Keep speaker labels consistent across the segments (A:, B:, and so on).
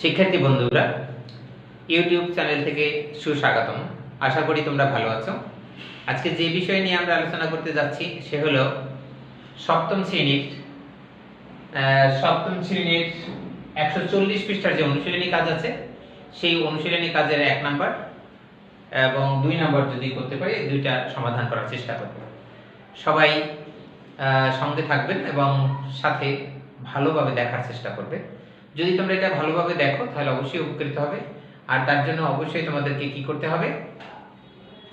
A: শিক্ষার্থী বন্ধুরা, YouTube channel থেকে সুস্বাগতম। আশা করি তোমরা ভালো আছো। আজকে যে বিষয় নিয়ে আমরা আলোচনা করতে যাচ্ছি, সে হলো সপ্তম শ্রেণির সপ্তম শ্রেণির একশো চল্লিশ পৃষ্ঠার যে অনুশীলনী কাজ আছে, সেই অনুশীলনী কাজের এক নাম্বার এবং দুই নাম্বার যদি করতে পারি দুইটা সমাধান করার চেষ্টা করব। সবাই সঙ্গে থাকবেন এবং সাথে ভালোভাবে দেখার চেষ্টা করবে। যদি তোমরা এটা ভালোভাবে দেখো, তাহলে অবশ্যই উপকৃত হবে। আর তার জন্য অবশ্যই তোমাদেরকে কি করতে হবে?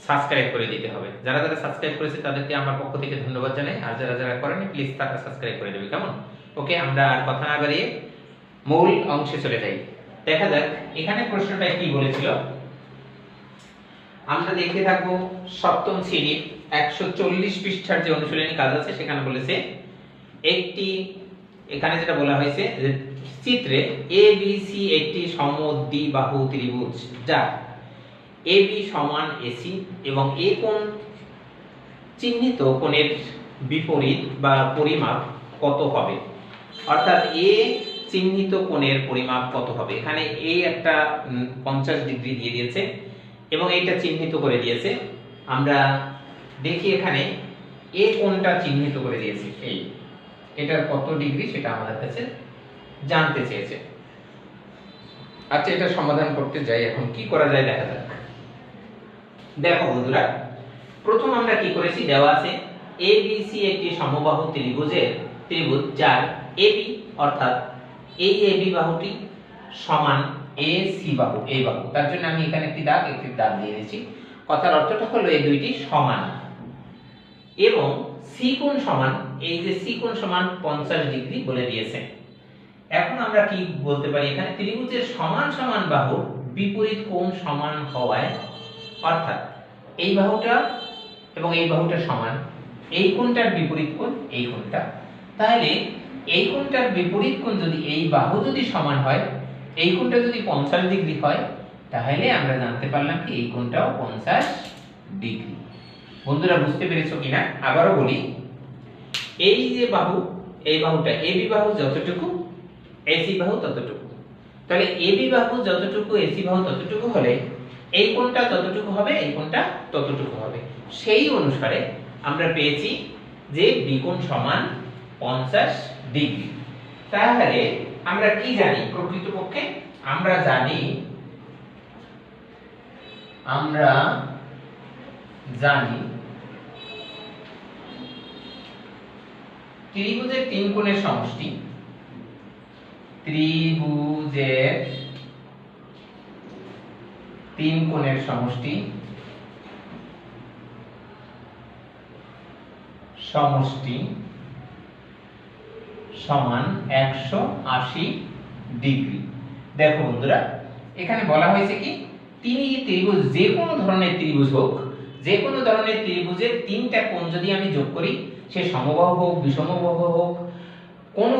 A: সাবস্ক্রাইব করে দিতে হবে। যারা যারা সাবস্ক্রাইব করেছে, তাদেরকে আমার পক্ষ থেকে ধন্যবাদ জানাই। আর যারা যারা করেনি প্লিজ তারা সাবস্ক্রাইব করে দেবে। কেমন? ওকে, আমরা আর কথা না বাড়িয়ে মূল অংশে চলে যাই। দেখা যাক, এখানে প্রশ্নটা কি বলেছিল? আমরা দেখতে থাকব সপ্তম শ্রেণির একশো চল্লিশ পৃষ্ঠার যে অনুশীলনী কাজ আছে, সেখানে বলেছে, একটি, এখানে যেটা বলা হয়েছে যে চিত্রে এ বি সি একটি সমদ্বিবাহু ত্রিভুজ, যা এ বি সমান এসি এবং এ কোণ চিহ্নিত কোণের বিপরীত বা পরিমাপ কত হবে? অর্থাৎ এ চিহ্নিত কোণের পরিমাপ কত হবে? এখানে এ একটা পঞ্চাশ ডিগ্রি দিয়ে দিয়েছে এবং এইটা চিহ্নিত করে দিয়েছে। আমরা দেখি এখানে এ কোণটা চিহ্নিত করে দিয়েছে। এই এটার কত ডিগ্রি সেটা আমাদের কাছে জানতে চেয়েছে। আচ্ছা এটা সমাধান করতে যাই। এখন কি করা যায় দেখা যাক। দেখো বন্ধুরা, প্রথম আমরা কি করেছি? দেওয়া আছে এ বি সি একটি সমবাহু ত্রিভুজের ত্রিভুজ যার এবি অর্থাৎ এই এবি বাহুটি সমান এ সি বাহু এই বাহু। তার জন্য আমি এখানে একটি দাগ একটি দাগ দিয়ে দিয়েছি। কথার অর্থটা হলো এই দুইটি সমান। এবং সি কোণ সমান, এই যে সি কোণ সমান পঞ্চাশ ডিগ্রি বলে দিয়েছে। এখন আমরা কি বলতে পারি? এখানে ত্রিভুজের সমান সমান বাহু বিপরীত কোণ সমান হওয়ায়, অর্থাৎ এই বাহুটা এবং এই বাহুটা সমান, এই কোণটার বিপরীত কোণ, এই কোণটা। তাহলে এই কোণটার বিপরীত কোণ যদি এই বাহু যদি সমান হয়, এই কোণটা যদি পঞ্চাশ ডিগ্রি হয়, তাহলে আমরা জানতে পারলাম কি এই কোণটাও পঞ্চাশ ডিগ্রি। বন্ধুরা, বুঝতে পেরেছ কিনা? আবারও বলি, এই যে বাহু, এই বাহুটা এবি বাহু যতটুকু এসি বাহু ততটুকু। তাহলে এবি বাহু যতটুকু এসি বাহু ততটুকু হলে এই কোণটা যতটুকু হবে, এই কোণটা ততটুকু হবে। সেই অনুসারে আমরা পেয়েছি যে বিকোণ সমান পঞ্চাশ ডিগ্রি। তাহলে আমরা কি জানি প্রকৃতপক্ষে? আমরা জানি আমরা জানি ত্রিভুজের তিন কোণের সমষ্টি ত্রিভুজের তিন কোণের সমষ্টি সমষ্টি সমান একশো আশি ডিগ্রি। দেখো বন্ধুরা, এখানে বলা হয়েছে কি, তিনি ত্রিভুজ যে কোনো ধরনের ত্রিভুজ হোক, যে কোনো ধরনের ত্রিভুজের তিনটা কোণ যদি আমি যোগ করি, সে সমবাহু হোক, বিষমবাহু হোক, কোনো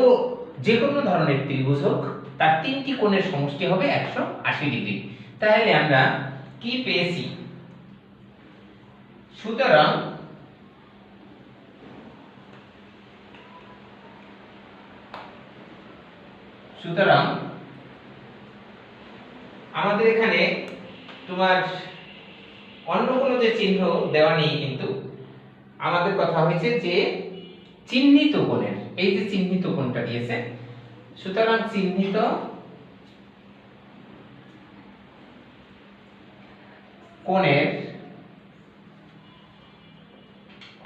A: যে কোনো ধরনের ত্রিভুজ হোক, তার তিনটি কোণের সমষ্টি হবে একশো আশি ডিগ্রি। তাহলে আমরা কি পেয়েছি? সুতরাং সুতরাং আমাদের এখানে তোমার অন্য কোনো যে চিহ্ন দেওয়া নেই কিন্তু আমাদের কথা হয়েছে যে চিহ্নিত কোণের। এই যে চিহ্নিত কোণটা দিয়েছে, সুতরাং চিহ্নিত কোণের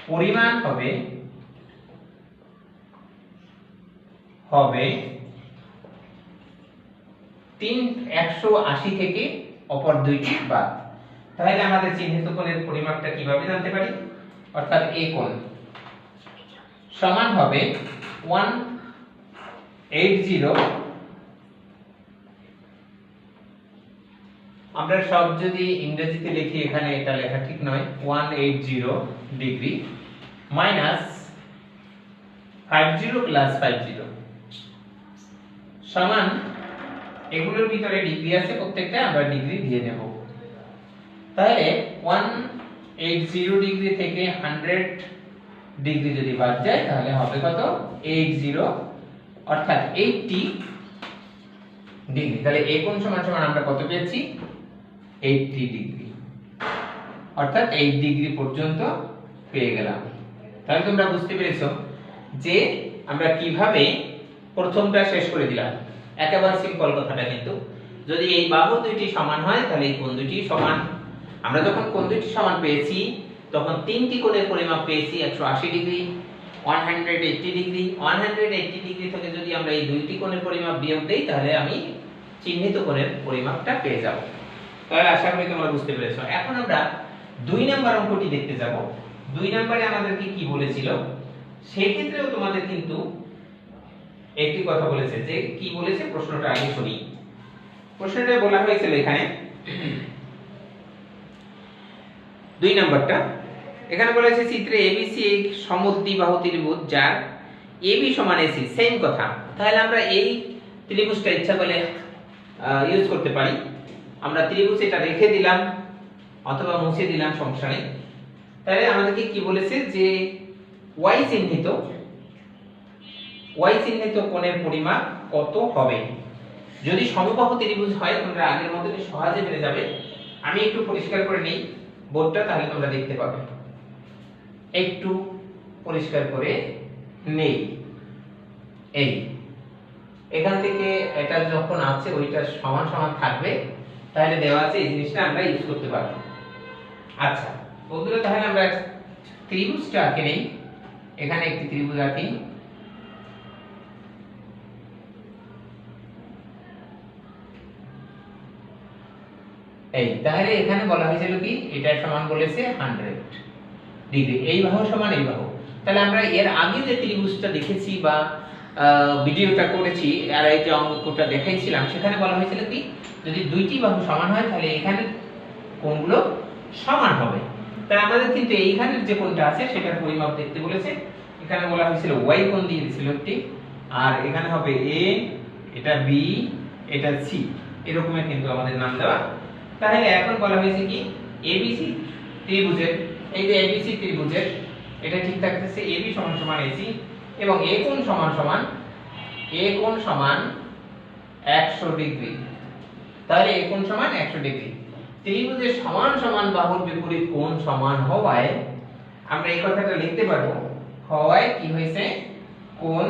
A: পরিমাণ হবে হবে তিন একশো আশি থেকে অপর দুইটি বাদ। তাহলে আমাদের চিহ্নিত কোণের পরিমাপটা কীভাবে জানতে পারি? অর্থাৎ এ কোণ সমান হবে আমরা সব যদি ইংরেজিতে লিখি, এখানে এটা লেখা ঠিক নয় one eight zero degree minus five zero plus five zero সমান, এগুলোর ভিতরে ডিগ্রি আছে প্রত্যেকটা, আমরা ডিগ্রি দিয়ে নেব। তাহলে ওয়ান এইট জিরো ডিগ্রি থেকে হান্ড্রেড ডিগ্রি যদি বাদ যায়, তাহলে হবে কত? এইট জিরো অর্থাৎ এইটটি ডিগ্রি। তাহলে এ কোণ সমান সমান আমরা কত পেয়েছি? 80 ডিগ্রি। অর্থাৎ 8 ডিগ্রি পর্যন্ত পেয়ে গেলাম। তাহলে তোমরা বুঝতে পেরেছ যে আমরা কীভাবে প্রথমটা শেষ করে দিলাম। একেবারে সিম্পল কথাটা কিন্তু। যদি এই বাহু দুইটি সমান হয়, তাহলে এই কোণ দুইটি সমান? আমরা যখন কোণ দুইটি সমান পেয়েছি তখন তিনটি কোণের পরিমাপ পেয়েছি 180 ডিগ্রি 180 ডিগ্রি 180 ডিগ্রি থেকে যদি আমরা এই দুইটি কোণের পরিমাপ বিয়োগ দেই, তাহলে আমি চিহ্নিত কোণের পরিমাপটা পেয়ে যাব। তাহলে আশা করি তোমরা বুঝতে পেরেছ। এখন আমরা দুই নাম্বার অঙ্কটি দেখতে যাব। দুই নম্বরে আমাদেরকে কি বলেছিল? সেই ক্ষেত্রেও তোমাদের কিন্তু একটি কথা বলেছে যে, কি বলেছে? প্রশ্নটা আগে শুনি। প্রশ্নটা বলা হয়েছিল এখানে। দুই নাম্বারটা এখানে বলেছে চিত্রে এবিসি এক সমদ্বিবাহু ত্রিভুজ যার এবি সমান এসি সেম কথা। তাহলে আমরা এই ত্রিভুজটা ইচ্ছা করলে ইউজ করতে পারি। আমরা ত্রিভুজ এটা রেখে দিলাম, অথবা মুছে দিলাম, সমস্যা নেই। তাহলে আমাদেরকে কি বলেছে যে ওয়াই চিহ্নিত ওয়াই চিহ্নিত কোণের পরিমাপ কত হবে? যদি সমবাহু ত্রিভুজ হয়, তোমরা আগের মতই সহজে পেরে যাবে। আমি একটু পরিষ্কার করে নেই বোর্ডটা, তাহলে তোমরা দেখতে পাবে। একটু পরিষ্কার করে নেই। এই। এখান থেকে এটা যখন আছে, ওইটা সমান সমান থাকবে, তাহলে দেওয়া আছে এই জিনিসটা আমরা ইউজ করতে পারব। আচ্ছা বন্ধুরা, তাহলে আমরা ত্রিভুজটা আঁকে নেই। এখানে একটি ত্রিভুজ আঁকি। এই, তাহলে এখানে বলা হয়েছিল কি? এটা সমান বলেছে 100 ডিগ্রি এই বাহু সমান এই বাহু। তাহলে আমরা এর আগে যে ত্রিভুজটা দেখেছি বা ভিডিওটা করেছি, আর এই যে অঙ্কটা দেখাইছিলাম, সেখানে বলা হয়েছিল কি? যদি দুইটি বাহু সমান হয়, তাহলে এখানে কোণগুলো সমান হবে। তাহলে আমাদের কিন্তু এইখানের যে কোণটা আছে, সেটার পরিমাপ দেখতে বলেছে। এখানে বলা হয়েছিল y কোণ দিয়ে দিয়েছিল একটি। আর এখানে হবে a এটা b এটা c এরকমের কিন্তু আমাদের নাম দেওয়া। তাহলে এখন বলা হয়েছে কি? ABC ত্রিভুজের এই যে ABC ত্রিভুজের, এটা ঠিক থাকতেছে AB সমান সমান AC এবং A কোণ সমান সমান, A কোণ সমান 100 ডিগ্রি। তাহলে A কোণ সমান 100 ডিগ্রি। ত্রিভুজের সমান সমান বাহুর বিপরীত কোণ সমান হওয়ায় আমরা এই কথাটা লিখতে পারব, হওয়ায় কি হয়েছে? কোণ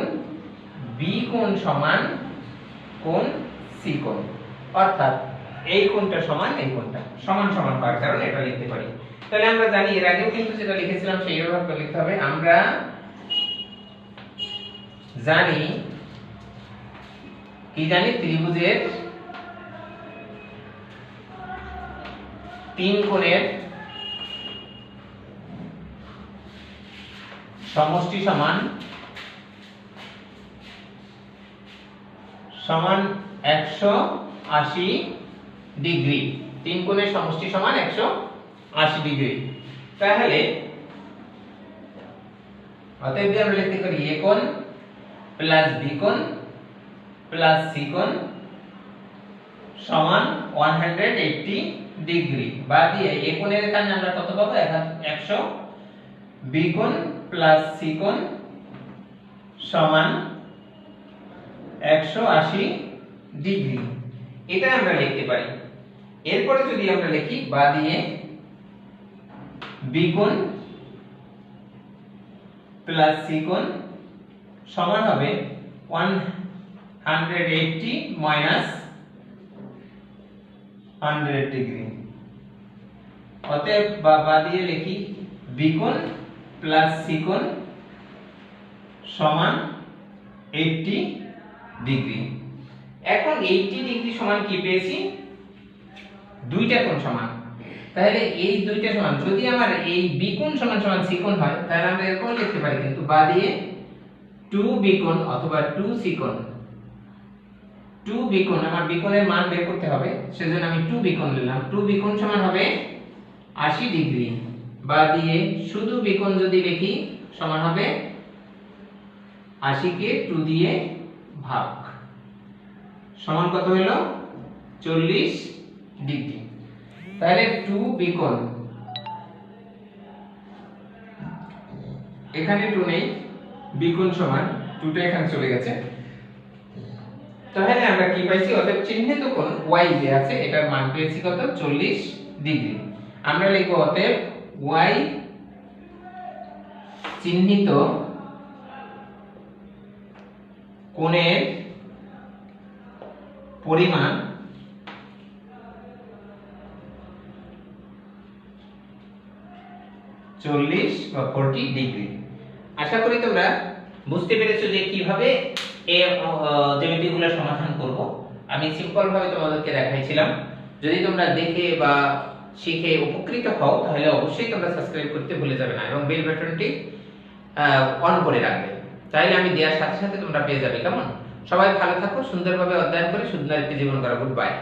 A: B কোণ সমান কোণ C কোণ। অর্থাৎ এই কোণটা সমান, এই কোণটা সমান সমান হওয়ার কারণে এটা লিখতে পারি। তাহলে আমরা জানি এর আগেও কিন্তু যেটা লিখেছিলাম সেই ভাবে লিখতে হবে। আমরা জানি, কি জানি? ত্রিভুজের তিন কোণের সমষ্টি সমান সমান একশো আশি ডিগ্রি। তিন কোণের সমষ্টি সমান একশো আশি ডিগ্রি। তাহলে, অতএব আমরা লিখতে পারি এ কোণ প্লাস বি কোণ প্লাস সি কোণ সমান 180 ডিগ্রি। বা দিয়ে এ কোণের এখানে আমরা কত পাবো? 100 বি কোণ প্লাস সি কোণ সমান 180 ডিগ্রি। এটা আমরা লিখতে পারি। এরপরে যদি আমরা লিখি, বা দিয়ে বি কোণ প্লাস সি কোণ সমান হবে 180 মাইনাস 100 ডিগ্রি অতএব বা বা দিয়ে লিখি বি কোণ প্লাস সি কোণ সমান 80 ডিগ্রি এখন 80 ডিগ্রি সমান কি পেয়েছি? দুইটা কোণ সমান। তাহলে এই দুইটা সমান, যদি আমার এই বি কোণ সমান সমান সি কোণ হয়, তাহলে আমরা এরকম লিখতে পারি কিন্তু বা দিয়ে 2 বি কোণ অথবা 2 সি কোণ 2 বি কোণ আমার বি কোণের মান বের করতে হবে, সেজন্য আমি 2 বি কোণ নিলাম 2 বি কোণ সমান হবে 80 ডিগ্রি। বা দিয়ে শুধু বি কোণ যদি লিখি, সমান হবে 80 কে 2 দিয়ে ভাগ। সমান কত হলো? 40 ডিগ্রি। তাহলে 2 বি কোণ এখানে 2 নেই বি কোণ সমান 2টা এখানে চলে গেছে। তাহলে আমরা কি পাইছি? অতএব চিহ্নিত কোণ y যে আছে, এটার মান পেয়েছি কত? 40 ডিগ্রি। আমরা লিখব অতএব y চিহ্নিত কোণের পরিমাণ চল্লিশ বা ফোরটি ডিগ্রি আশা করি তোমরা বুঝতে পেরেছ যে কীভাবে এ জ্যামিতিগুলো সমাধান করব। আমি সিম্পল ভাবে তোমাদেরকে দেখাইছিলাম। যদি তোমরা দেখে বা শিখে উপকৃত হও, তাহলে অবশ্যই তোমরা সাবস্ক্রাইব করতে ভুলে যাবে না এবং বেল বাটনটি অন করে রাখবে। তাহলে আমি দেওয়ার সাথে সাথে তোমরা পেয়ে যাবে, কেমন? সবাই ভালো থাকো, সুন্দরভাবে অধ্যয়ন করে সুন্দর একটি জীবন করা। Good bye